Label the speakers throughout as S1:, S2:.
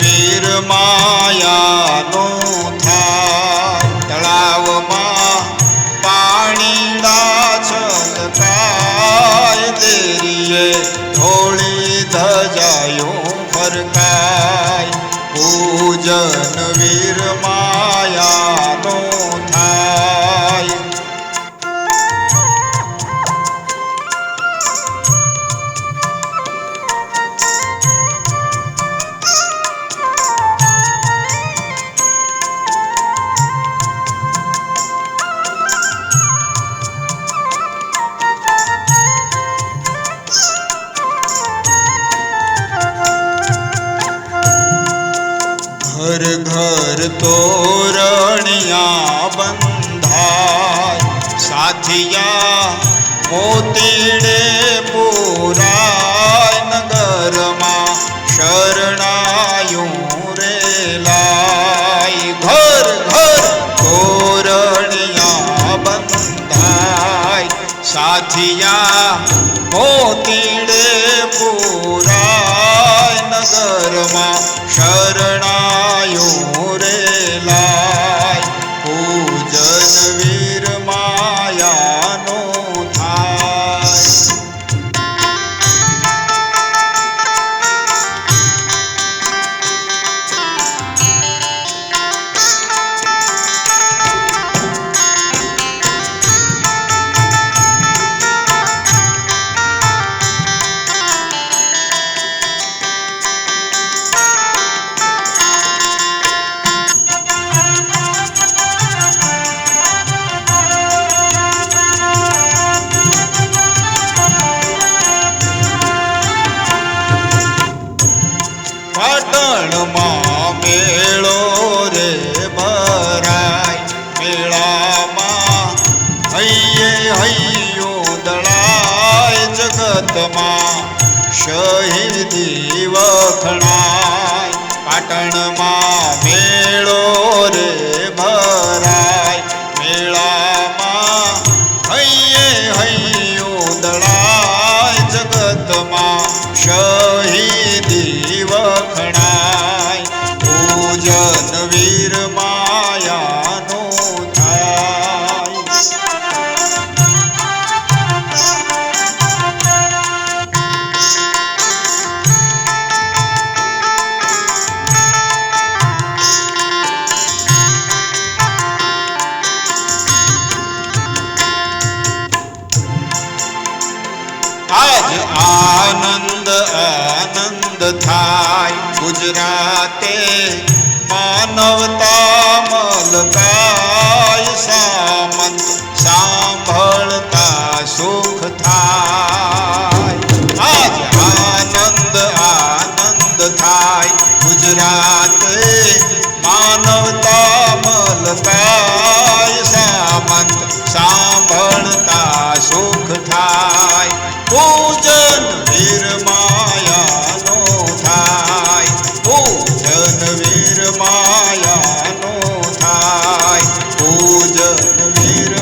S1: વીર માયાનો થાય તળાવમાં પાણીડા થાય. દેરીએ ધોળી ધજાયો ફરકાય. પૂજન વીર માયાનો ઘર તોરણિયા બંધાય. સાથિયા મોતીડે પૂરાય નગરમાં શરણાયું રે લાય. ઘર ઘર તોરણિયા બંધાય. સાથિયા મોતીડે પૂરાય નગરમાં શરણાયું પાટણમાં મેળો રે ભરાય. મેળામાં હૈયે હૈયો દળાય જગતમાં શહીદી વખણાય. પાટણમાં આનંદ થાય ગુજરાતે માનવતા મલકા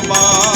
S1: Bye.